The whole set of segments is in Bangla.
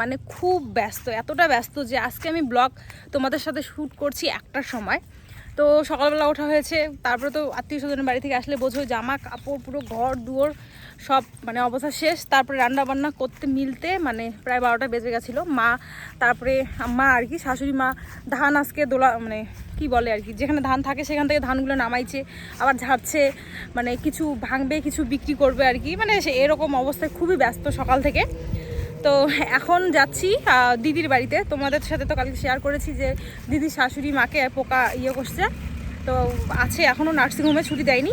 মানে খুব ব্যস্ত, এতটা ব্যস্ত যে আজকে আমি ব্লগ তোমাদের সাথে শ্যুট করছি একটার সময়। তো সকালবেলা ওঠা হয়েছে, তারপরে তো আত্মীয় স্বজনের বাড়ি থেকে আসলে বোঝো জামা, কাপড়, পুরো ঘর, দুয়ার, সব মানে অবস্থা শেষ। তারপরে রান্না বান্না করতে মিলতে মানে প্রায় বারোটা বেজে গেছিল। মা, তারপরে মা আর কি, শাশুড়ি মা, ধান আজকে দোলা মানে কি বলে আর কি, যেখানে ধান থাকে সেখান থেকে ধানগুলো নামাইছে, আবার ঝাড়ছে মানে কিছু ভাঙবে, কিছু বিক্রি করবে আর কি। মানে এরকম অবস্থায় খুবই ব্যস্ত সকাল থেকে। তো এখন যাচ্ছি দিদির বাড়িতে। তোমাদের সাথে তো কালকে শেয়ার করেছি যে দিদির শাশুড়ি মাকে পোকা ইয়ে করছে। তো আছে এখনও নার্সিংহোমে ছুটি দেয়নি।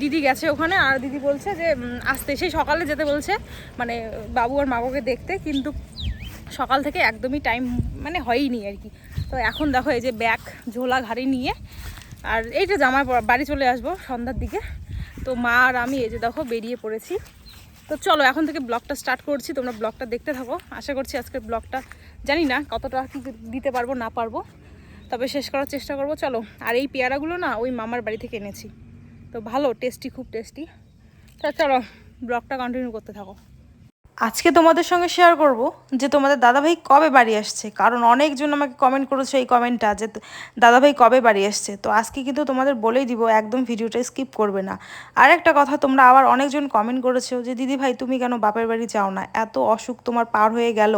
দিদি গেছে ওখানে, আর দিদি বলছে যে আসতে। সেই সকালে যেতে বলছে মানে বাবু আর মাকে দেখতে, কিন্তু সকাল থেকে একদমই টাইম মানে হয়ইনি আর কি। তো এখন দেখো এই যে ব্যাগ, ঝোলা ঘাড়ি নিয়ে, আর এইটা জামায় বাড়ি চলে আসব সন্ধ্যার দিকে। তো মা আর আমি এই যে দেখো বেরিয়ে পড়েছি। তো চলো, এখন থেকে ব্লগটা স্টার্ট করছি, তোমরা ব্লগটা দেখতে থাকো। আশা করছি আজকের ব্লগটা, জানি না কতটা কি দিতে পারব, না পারব, তবে শেষ করার চেষ্টা করব। চলো, আর এই পেয়ারাগুলো না ওই মামার বাড়ি থেকে এনেছি। তো ভালো টেস্টি খুব টেস্টি তা চলো, ব্লগটা কন্টিনিউ করতে থাকো। আজকে তোমাদের সঙ্গে শেয়ার করব যে তোমাদের দাদাভাই কবে বাড়ি আসছে। কারণ অনেকজন আমাকে কমেন্ট করেছে এই কমেন্টটা যে দাদাভাই কবে বাড়ি আসছে। তো আজকে কিন্তু তোমাদের বলেই দিব, একদম ভিডিওটা স্কিপ করবে না। আর একটা কথা, তোমরা আবার অনেকজন কমেন্ট করেছ যে, দিদি ভাই, তুমি কেন বাপের বাড়ি যাও না? এত অসুখ তোমার পার হয়ে গেল।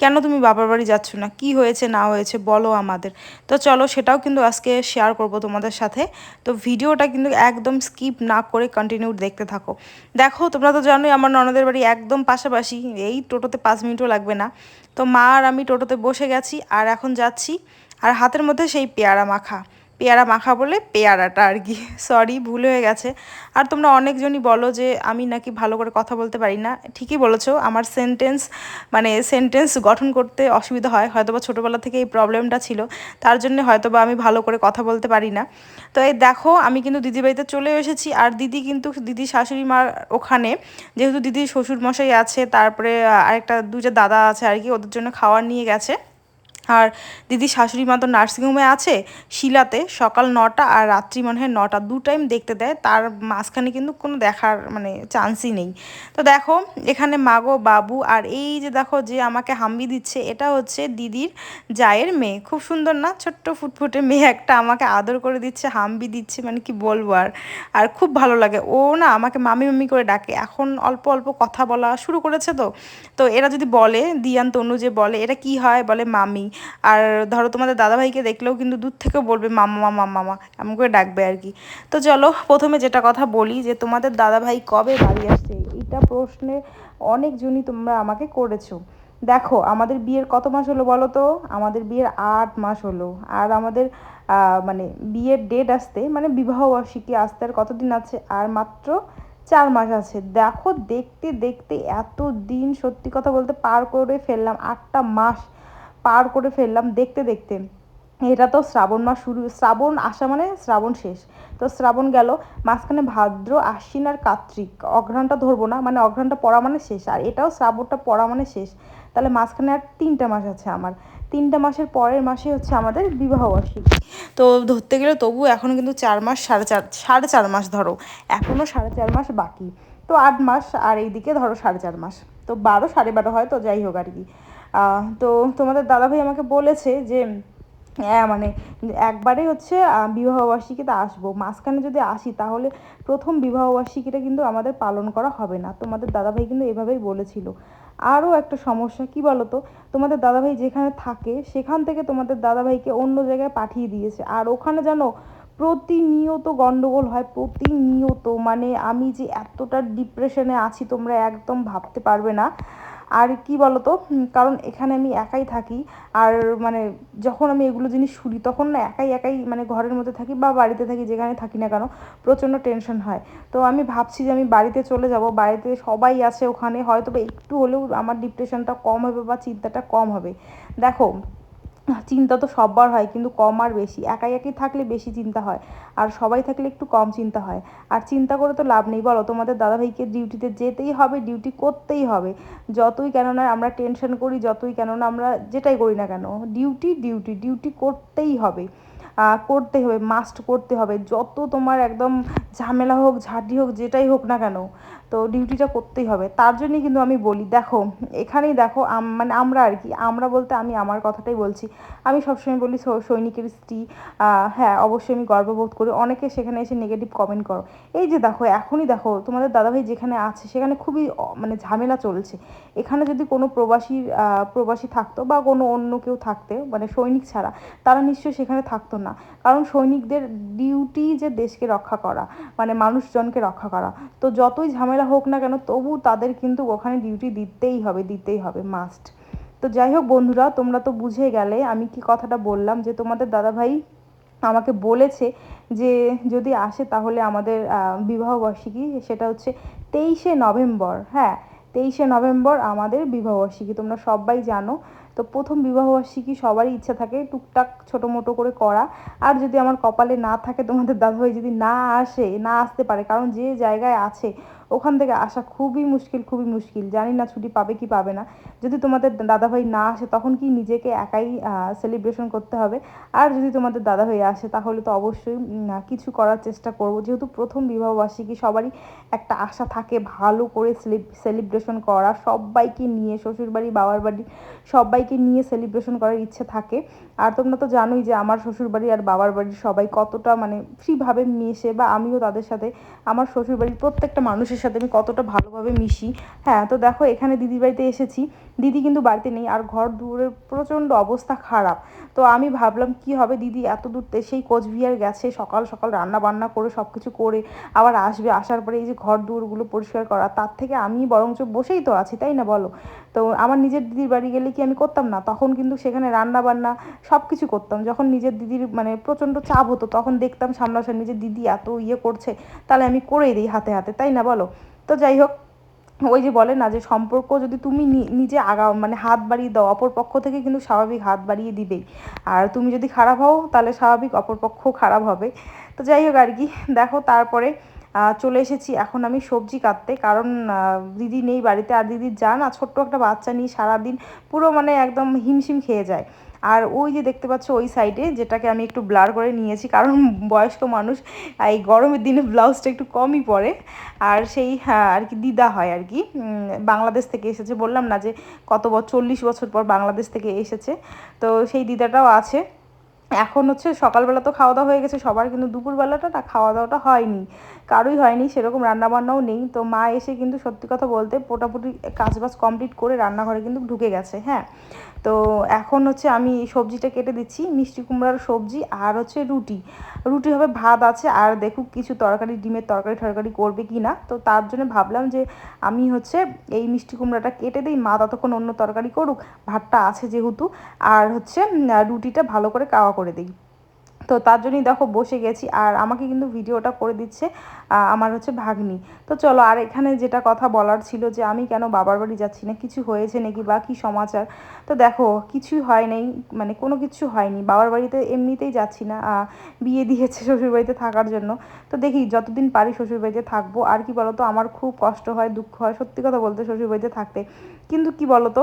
কেন তুমি বাপের বাড়ি যাচ্ছ না? কি হয়েছে, না হয়েছে, বলো আমাদের। তো চলো সেটাও কিন্তু আজকে শেয়ার করব তোমাদের সাথে। তো ভিডিওটা কিন্তু একদম স্কিপ না করে কন্টিনিউ দেখতে থাকো। দেখো, তোমরা তো জানোই আমার ননদের বাড়ি একদম পাশাপাশি। এই টোটোতে পাঁচ মিনিটও লাগবে না। তো মা আর আমি টোটোতে বসে গেছি, আর এখন যাচ্ছি, আর হাতের মধ্যে সেই পেয়ারা মাখা। পেয়ারা মাখা বলে পেয়ারাটা আর কি। সরি ভুল হয়ে গেছে। আর তোমরা অনেকজনই বলো যে আমি নাকি ভালো করে কথা বলতে পারি না। ঠিকই বলেছ, আমার সেন্টেন্স মানে সেন্টেন্স গঠন করতে অসুবিধা হয়। হয়তোবা ছোটোবেলা থেকে এই প্রবলেমটা ছিল। তার জন্য হয়তোবা আমি ভালো করে কথা বলতে পারি না। তো এই দেখো, আমি কিন্তু দিদির বাড়িতে চলে এসেছি। আর দিদি কিন্তু দিদি শাশুড়ি মার ওখানে। যেহেতু দিদির শ্বশুরমশাই আছে, তারপরে আরেকটা, দুইটা দাদা আছে আর কি, ওদের জন্য খাওয়ার নিয়ে গেছে। আর দিদি শাশুড়ি মা তো নার্সিংহোমে আছে শিলাতে সকাল নটা আর রাত্রি মনে হয় নটা দু টাইম দেখতে দেয়। তার মাঝখানে কিন্তু কোনো দেখার মানে চান্সই নেই। তো দেখো, এখানে মাগো, বাবু আর এই যে দেখো যে আমাকে হাম্বি দিচ্ছে, এটা হচ্ছে দিদির জায়ের মেয়ে। খুব সুন্দর না? ছোট্ট ফুটফুটে মেয়ে একটা আমাকে আদর করে দিচ্ছে, হাম্বি দিচ্ছে মানে কি বলব আর। আর খুব ভালো লাগে। ও না আমাকে মামি মামি করে ডাকে। এখন অল্প অল্প কথা বলা শুরু করেছে তো। তো এরা যদি বলে, দিয়ান তনু যে বলে, এটা কি হয়? বলে মামি। আর ধরো তোমাদের দাদাভাইকে দেখলেও কিন্তু দূর থেকেও বলবে, মামা মামা মামা এমন করে ডাকবে আর কি। তো চলো, প্রথমে যেটা কথা বলি যে তোমাদের দাদাভাই কবে বাড়ি আসছে এটা প্রশ্নে অনেকজনই তোমরা আমাকে করেছ। দেখো, আমাদের বিয়ের কত মাস হলো বলো তো? আমাদের বিয়ের আট মাস হলো। আর আমাদের মানে বিয়ের ডেট আসতে মানে বিবাহ বার্ষিকী আসতে আর কতদিন আছে? আর মাত্র চার মাস আছে। দেখো, দেখতে দেখতে এত দিন সত্যি কথা বলতে পার করে ফেললাম আটটা মাস। পার করে ফেললাম দেখতে দেখতে। এটা তো শ্রাবণ মাস শুরু, শ্রাবণ আসা মানে শ্রাবণ শেষ। তো শ্রাবণ গেল, মাঝখানে ভাদ্র, আশ্বিন আর কার্তিক। অঘ্রাণটা ধরবো না মানে অঘ্রাণটা পড়া মানে শেষ। আর এটাও শ্রাবণটা পড়া মানে শেষ। তাহলে মাঝখানে আর তিনটা মাস আছে আমার। তিনটা মাসের পরের মাসে হচ্ছে আমাদের বিবাহ বার্ষিকী তো ধরতে গেলে তবু এখন কিন্তু চার মাস, সাড়ে চার সাড়ে চার মাস ধরো। এখনও সাড়ে চার মাস বাকি। তো আট মাস, আর এইদিকে ধরো সাড়ে চার মাস। তো বারো, সাড়ে বারো হয়, তো যাই হোক আর কি। তো তোমাদের দাদাভাই আমাকে বলেছে যে হ্যাঁ মানে একবারে হচ্ছে বিবাহবার্ষিকীতে আসব। মাঝখানে যদি আসি, তাহলে প্রথম বিবাহবার্ষিকীটা কিন্তু আমাদের পালন করা হবে না। তোমাদের দাদাভাই কিন্তু এভাবেই বলেছিল। আরও একটা সমস্যা, কি বলো তো তোমাদের দাদাভাই যেখানে থাকে, সেখান থেকে তোমাদের দাদাভাইকে অন্য জায়গায় পাঠিয়ে দিয়েছে। আর ওখানে যেন প্রতিনিয়ত গন্ডগোল হয়, প্রতিনিয়ত। মানে আমি যে এতটা ডিপ্রেশনে আছি, তোমরা একদম ভাবতে পারবে না। আর কি বলতো? কারণ এখানে আমি একাই থাকি। আর মানে যখন আমি এগুলো জিনিস শুনি, তখন না একাই একাই মানে ঘরের মধ্যে থাকি বা বাড়িতে থাকি, যেখানে থাকি না কেন, প্রচণ্ড টেনশন হয়। তো আমি ভাবছি যে আমি বাড়িতে চলে যাব, বাড়িতে সবাই আছে ওখানে হয়তো বা একটু হলেও আমার ডিপ্রেশনটা কম হবে বা চিন্তাটা কম হবে। দেখো চিন্তা তো সববার হয়, কিন্তু কম আর বেশি। একাই একাই থাকলে বেশি চিন্তা হয়, আর সবাই থাকলে একটু কম চিন্তা হয়। আর চিন্তা করে তো লাভ নেই, বলো? তোমাদের দাদাভাইকে ডিউটিতে যেতেই হবে ডিউটি করতেই হবে। যতই কেননা আমরা টেনশন করি, যতই কেননা আমরা যেটাই করি না কেন ডিউটি ডিউটি ডিউটি করতেই হবে। করতে হবে মাস্ট করতে হবে। যত তোমার একদম ঝামেলা হোক, ঝাঁটি হোক, যেটাই হোক না কেন তো ডিউটিটা করতেই হবে। তার জন্যই কিন্তু আমি বলি, দেখো, এখানেই দেখো মানে আমরা আর কি, আমরা বলতে আমি আমার কথাটাই বলছি। আমি সবসময় বলি সৈনিকের স্ত্রী হ্যাঁ অবশ্যই আমি গর্ববোধ করি। অনেকে সেখানে এসে নেগেটিভ কমেন্ট করো। এই যে দেখো, এখনই দেখো, তোমাদের দাদাভাই যেখানে আছে, সেখানে খুবই মানে ঝামেলা চলছে। এখানে যদি কোনো প্রবাসী প্রবাসী থাকতো বা কোনো অন্য কেউ থাকতে মানে সৈনিক ছাড়া, তারা নিশ্চয়ই সেখানে থাকতো না। কারণ সৈনিকদের ডিউটি যে দেশকে রক্ষা করা মানে মানুষজনকে রক্ষা করা। তো যতই ঝামেলা হোক না কেন, তবু তাদের কিন্তু ওখানে ডিউটি দিতেই হবে দিতেই হবে মাস্ট তো যাই হোক বন্ধুরা, তোমরা তো বুঝে গেলে, আমি কি কথাটা বললাম যে তোমাদের দাদাভাই আমাকে বলেছে যে যদি আসে তাহলে আমাদের বিবাহবার্ষিকী সেটা হচ্ছে তেইশে নভেম্বর হ্যাঁ তেইশে নভেম্বর আমাদের বিবাহবার্ষিকী তোমরা সবাই জানো। তো প্রথম বিবাহবার্ষিকী সবারই ইচ্ছা থাকে, টুকটাক ছোটো মোটো করে করা। আর যদি আমার কপালে না থাকে, তোমাদের দাদাভাই যদি না আসে, না আসতে পারে, কারণ যে জায়গায় আছে ওখান থেকে আসা খুবই মুশকিল খুবই মুশকিল। জানি না ছুটি পাবে কি পাবে না। যদি তোমাদের দাদাভাই না আসে, তখন কি নিজেকে একাই সেলিব্রেশন করতে হবে? আর যদি তোমাদের দাদাভাই আসে, তাহলে তো অবশ্যই কিছু করার চেষ্টা করব। যেহেতু প্রথম বিবাহবার্ষিকী, সবারই একটা আশা থাকে ভালো করে সেলিব্রেশন করা। সবাইকে নিয়ে, শ্বশুরবাড়ি বাবার বাড়ি সবাইকে নিয়ে সেলিব্রেশন করার ইচ্ছে থাকে। আর তোমরা তো জানোই যে আমার শ্বশুরবাড়ি আর বাবার বাড়ির সবাই কতটা মানে ফ্রিভাবে মিশে বা আমিও তাদের সাথে, আমার শ্বশুরবাড়ির প্রত্যেকটা মানুষের সাথে আমি কতটা ভালোভাবে মিশি। হ্যাঁ তো দেখো, এখানে দিদির বাড়িতে এসেছি। দিদি কিন্তু বাড়িতে নেই আর ঘর দূরের প্রচণ্ড অবস্থা খারাপ। তো আমি ভাবলাম, কি হবে দিদি এত দূর সেই কোচবিহার গেছে, সকাল সকাল রান্না বান্না করে সব কিছু করে, আবার আসবে। আসার পরে এই যে ঘর দুয়ারগুলো পরিষ্কার করা, তার থেকে আমি বরঞ্চ বসেই তো আছি, তাই না বলো? তো আমার নিজের দিদির বাড়ি গেলে কি আমি করতাম না? তখন কিন্তু সেখানে রান্না বান্না সব কিছু করতাম। যখন নিজের দিদির মানে প্রচণ্ড চাপ হতো, তখন দেখতাম সামনাসামনি যে দিদি এত ইয়ে করছে, তাহলে আমি করেই দিই হাতে হাতে, তাই না বলো? তো যাই হোক, ওই যে বলে না যে সম্পর্ক যদি তুমি নিজে আগাও মানে হাত বাড়িয়ে দাও, অপর পক্ষ থেকে কিন্তু স্বাভাবিক হাত বাড়িয়ে দিবেই। আর তুমি যদি খারাপ হও, তাহলে স্বাভাবিক অপর পক্ষ খারাপ হবে। তো যাই হোক আর কি, দেখো তারপরে চলে এসেছি। এখন আমি সবজি কাটতে। কারণ দিদি নেই বাড়িতে। আর দিদির যা না ছোট্ট একটা বাচ্চা নিয়ে সারাদিন পুরো মানে একদম হিমশিম খেয়ে যায়। আর ওই যে দেখতে পাচ্ছ ওই সাইডে যেটাকে আমি একটু ব্লার করে নিয়েছি কারণ বয়স্ক মানুষ এই গরমের দিনে ব্লাউজটা একটু কমই পরে। আর সেই হ্যাঁ, আর কি দিদা হয় আর কি। বাংলাদেশ থেকে এসেছে। বললাম না যে কত বছর চল্লিশ বছর পর বাংলাদেশ থেকে এসেছে। তো সেই দিদাটাও আছে। এখন হচ্ছে সকালবেলা তো খাওয়া দাওয়া হয়ে গেছে, সবার কিন্তু দুপুরবেলাটা না খাওয়া দাওয়াটা হয়নি কারোই হয়নি, সেরকম রান্নাবান্নাও নেই, তো মা এসে কিন্তু সত্যি কথা বলতে মোটামুটি কাজবাজ কমপ্লিট করে রান্নাঘরে কিন্তু ঢুকে গেছে হ্যাঁ। তো এখন হচ্ছে আমি সবজিটা কেটে দিচ্ছি, মিষ্টি কুমড়ার সবজি আর হচ্ছে রুটি। রুটি হবে ভাত আছে, আর দেখুক কিছু তরকারি, ডিমের তরকারি টরকারি করবে কি না তো তার জন্য ভাবলাম যে আমি হচ্ছে এই মিষ্টি কুমড়াটা কেটে দিই, মা ততক্ষণ অন্য তরকারি করুক, ভাতটা আছে যেহেতু, আর হচ্ছে রুটিটা ভালো করে কাওয়া করে দিই। তো তার জন্যই দেখো বসে গেছি আর আমাকে কিন্তু ভিডিওটা করে দিচ্ছে আমার হচ্ছে ভাগ্নি। তো চলো আর এখানে যেটা কথা বলার ছিল যে আমি কেন বাবার বাড়ি যাচ্ছি না, কিছু হয়েছে নাকি বা কী সমাচার? তো দেখো কিছুই হয় নাই মানে কোনো কিছু হয়নি। বাবার বাড়িতে এমনিতেই যাচ্ছি না বিয়ে দিয়েছে শ্বশুরবাড়িতে থাকার জন্য। তো দেখি যতদিন পারি শ্বশুরবাড়িতে থাকব। আর কি বলতো, আমার খুব কষ্ট হয়, দুঃখ হয় সত্যি কথা বলতে শ্বশুরবাড়িতে থাকতে। কিন্তু কি বলতো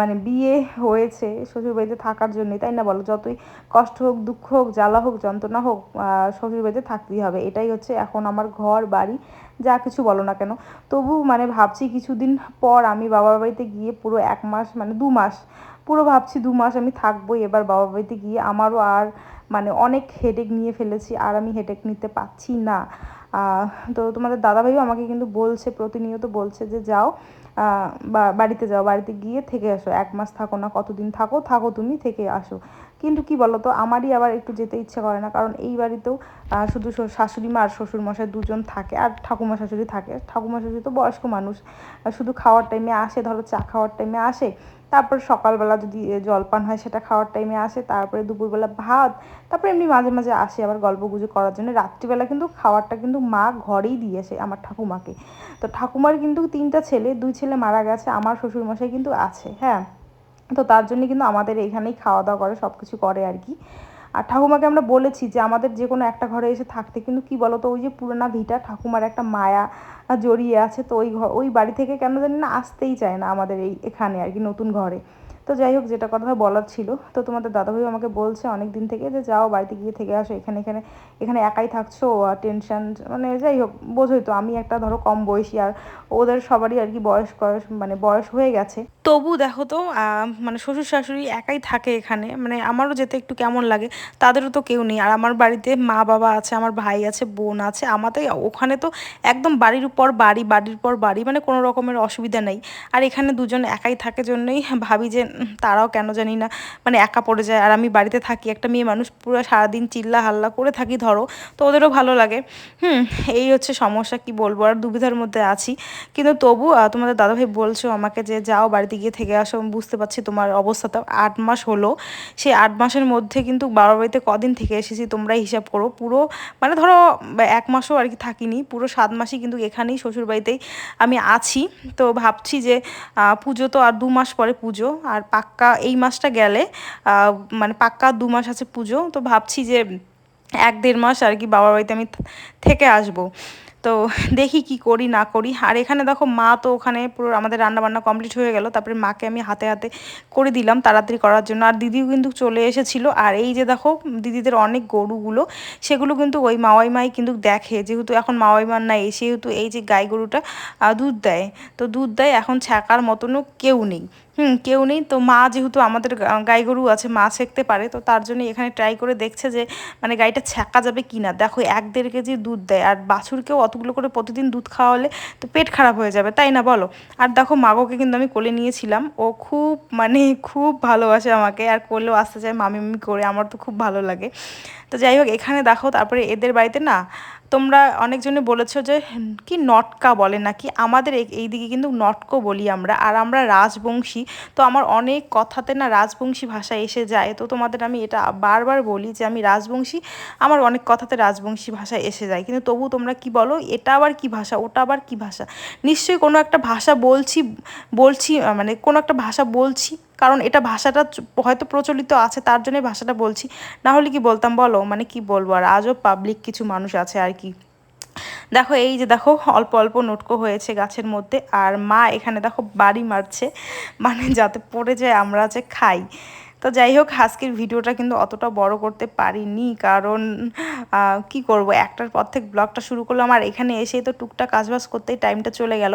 মানে বিয়ে হয়েছে, শ্বশুরবাড়িতে থাকার জন্যই, তাই না বলো? যতই কষ্ট হোক, দুঃখ হোক, জ্বালা হোক, যন্ত্রণা হোক শ্বশুরবাড়িতে থাকতেই হবে। এটাই হচ্ছে এখন আমার ঘর, বাড়ি, যা কিছু বলো না কেন। তবু মানে ভাবছি কিছুদিন পর আমি বাবার বাড়িতে গিয়ে পুরো এক মাস মানে দু মাস, পুরো ভাবছি দু মাস আমি থাকবোই। এবার বাবার বাড়িতে গিয়ে আমারও আর মানে অনেক হেডেক নিয়ে ফেলেছি, আর আমি হেডেক নিতে পারছি না। তো তোমাদের দাদাভাইও আমাকে কিন্তু বলছে, প্রতিনিয়ত বলছে যে, যাও বা বাড়িতে যাও, বাড়িতে গিয়ে থেকে আসো, এক মাস থাকো না, কতদিন থাকো থাকো তুমি, থেকে আসো। কিন্তু কি বলো তো আমারই আবার একটু যেতে ইচ্ছে করে না, কারণ এই বাড়িতেও শুধু শাশুড়ি মা আর শ্বশুর মশাই দুজন থাকে, আর ঠাকুমা শাশুড়ি থাকে। ঠাকুমা শাশুড়ি তো বয়স্ক মানুষ শুধু খাওয়ার টাইমে আসে, ধরো চা খাওয়ার টাইমে আসে তারপর সকালবেলা যদি জলপান হয় সেটা খাওয়ার টাইমে আসে, তারপরে দুপুরবেলা ভাত, তারপরে এমনি মাঝে মাঝে আসে আবার গল্প গুজব করার জন্য। রাত্রিবেলা কিন্তু খাওয়ারটা কিন্তু মা ঘরেই দিয়েছে আমার ঠাকুমাকে। তো ঠাকুমার কিন্তু তিনটা ছেলে, দুই ছেলে মারা গেছে, আমার শ্বশুরমশাই কিন্তু আছে হ্যাঁ? তো তার জন্য কিন্তু আমাদের এখানেই খাওয়া দাওয়া করে সব কিছু করে আর কি। আর ঠাকুমাকে আমরা বলেছি যে আমাদের যে কোনো একটা ঘরে এসে থাকতে, কিন্তু কি তো ওই যে পুরোনা ভিটা, ঠাকুমার একটা মায়া জড়িয়ে আছে, তো ওই ঘর ওই বাড়ি থেকে কেন জানি না আসতেই চায় না আমাদের এই এখানে আর কি, নতুন ঘরে। তো যাই হোক, যেটা কথা বলার ছিল। তো তোমাদের দাদাভাই আমাকে বলছে অনেক দিন থেকে যে, যাও বাড়িতে গিয়ে থেকে আসো, এখানে এখানে এখানে একাই থাকছো, আর টেনশন মানে যাই হোক, বোঝোই তো, আমি একটা ধরো কম বয়সী, আর ওদের সবারই আর কি বয়স বয়স মানে বয়স হয়ে গেছে। তবু দেখো তো মানে শ্বশুর শাশুড়ি একাই থাকে এখানে মানে আমারও যেতে একটু কেমন লাগে, তাদেরও তো কেউ নেই। আর আমার বাড়িতে মা বাবা আছে, আমার ভাই আছে, বোন আছে, আমাদের ওখানে তো একদম বাড়ির উপর বাড়ি, বাড়ির পর বাড়ি মানে কোনো রকমের অসুবিধা নেই। আর এখানে দুজন একাই থাকে জন্যই ভাবি যে তারাও কেন জানি না মানে একা পড়ে যায়। আর আমি বাড়িতে থাকি, একটা মেয়ে মানুষ পুরো সারাদিন চিল্লা হাল্লা করে থাকি, ধরো, তো ওদেরও ভালো লাগে। হুম, এই হচ্ছে সমস্যা, কি বলব? আর দুবিধার মধ্যে আছি। কিন্তু তবু তোমাদের দাদাভাই বলছো আমাকে যে, যাও বাড়িতে গিয়ে থেকে আসো, আমি বুঝতে পারছি তোমার অবস্থাটা আট মাস হলো। সেই আট মাসের মধ্যে কিন্তু বাবার বাড়িতে কদিন থেকে এসেছি, তোমরাই হিসাব করো। পুরো মানে ধরো, এক মাসও আর কি থাকিনি, পুরো সাত মাসই কিন্তু এখানেই শ্বশুর বাড়িতেই আমি আছি। তো ভাবছি যে পুজো তো আর দু মাস পরে পুজো, আর পাক্কা, এই মাসটা গেলে মানে পাক্কা দু মাস আছে পুজো, তো ভাবছি যে এক দেড় মাস আর কি বাবার বাড়িতে আমি থেকে আসব। তো দেখি কি করি, না করি। আর এখানে দেখো মা তো ওখানে পুরো আমাদের রান্না বান্না কমপ্লিট হয়ে গেল, তারপরে মাকে আমি হাতে হাতে করে দিলাম তাড়াতাড়ি করার জন্য। আর দিদিও কিন্তু চলে এসেছিল। আর এই যে দেখো দিদিদের অনেক গরুগুলো, সেগুলো কিন্তু ওই মাওয়াই মাই কিন্তু দেখে। যেহেতু এখন মাওয়াই মার নাই, সেহেতু এই যে গাই গরুটা দুধ দেয়। তো দুধ দেয়, এখন ছ্যাঁকার মতনও কেউ নেই। হুম, কেউ নেই। তো মা যেহেতু আমাদের গাই গরু আছে, মা ছেঁকতে পারে। তো তার জন্য এখানে ট্রাই করে দেখছে যে মানে গাইটা ছ্যাঁকা যাবে কি না দেখো, এক দেড় কেজি দুধ দেয়। আর বাছুরকেও অতগুলো করে প্রতিদিন দুধ খাওয়ালে তো পেট খারাপ হয়ে যাবে, তাই না বলো? আর দেখো, মাগোকে কিন্তু আমি কোলে নিয়েছিলাম। ও খুব মানে খুব ভালোবাসে আমাকে। আর কোলেও আসতে চায় মামি মামি করে। আমার তো খুব ভালো লাগে। তো যাই হোক, এখানে দেখো, তারপরে এদের বাড়িতে না তোমরা অনেকজনে বলেছ যে কি নটকা বলে নাকি? আমাদের এই- এইদিকে কিন্তু নটকো বলি আমরা। আর আমরা রাজবংশী, তো আমার অনেক কথাতে না রাজবংশী ভাষা এসে যায়। তো তোমাদের আমি এটা বারবার বলি যে, আমি রাজবংশী, আমার অনেক কথাতে রাজবংশী ভাষা এসে যায়। কিন্তু তবু তোমরা কি বলো, এটা আবার কি ভাষা, ওটা আবার কি ভাষা? নিশ্চয়ই কোনো একটা ভাষা বলছি বলছি মানে কোনো একটা ভাষা বলছি কারণ এটা ভাষাটা হয়তো প্রচলিত আছে, তার জন্যই ভাষাটা বলছি। না হলে কি বলতাম বলো? মানে কি বলব? আর আজও পাবলিক কিছু মানুষ আছে আর কি। দেখো, এই যে দেখো, অল্প অল্প নোটকো হয়েছে গাছের মধ্যে। আর মা এখানে দেখো বাড়ি মারছে। মানে যাতে পড়ে যায়, আমরা যে খাই। তো যাই হোক আজকের ভিডিওটা কিন্তু অতটা বড় করতে পারিনি। কারণ কি করব? একটার পর থেকে ব্লগটা শুরু করলাম। আর এখানে এসেই তো টুকটাক কাজবাজ করতেই টাইমটা চলে গেল।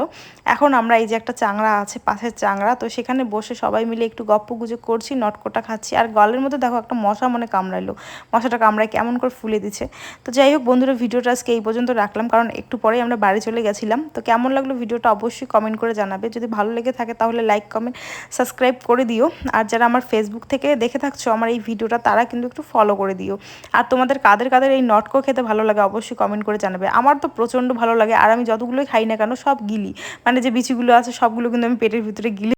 এখন আমরা এই যে একটা চাংড়া আছে, পাশের চাংড়া, তো সেখানে বসে সবাই মিলে একটু গপ্প গুজব করছি, নটকোটা খাচ্ছি। আর গলের মধ্যে দেখো, একটা মশা মনে কামড়াইলো। মশাটা কামড়ায় কেমন করে ফুলে দিচ্ছে। তো যাই হোক, বন্ধুরা, ভিডিওটা আজকে এই পর্যন্ত রাখলাম। কারণ একটু পরেই আমরা বাড়ি চলে গেছিলাম। তো কেমন লাগল ভিডিওটা অবশ্যই কমেন্ট করে জানাবে। যদি ভালো লেগে থাকে, তাহলে লাইক কমেন্ট সাবস্ক্রাইব করে দিও। আর যারা আমার ফেসবুক থেকে দেখে থাকছো আমার এই ভিডিওটা, তারা কিন্তু একটু ফলো করে দিও। আর তোমাদের কাদের কাদের এই নটকো খেতে ভালো লাগে অবশ্যই কমেন্ট করে জানাবে। আমার তো প্রচণ্ড ভালো লাগে, আর আমি যতগুলোই খাই না কেন সব গিলি। মানে যে বিচিগুলো আছে সবগুলো কিন্তু আমি পেটের ভিতরে গিলি।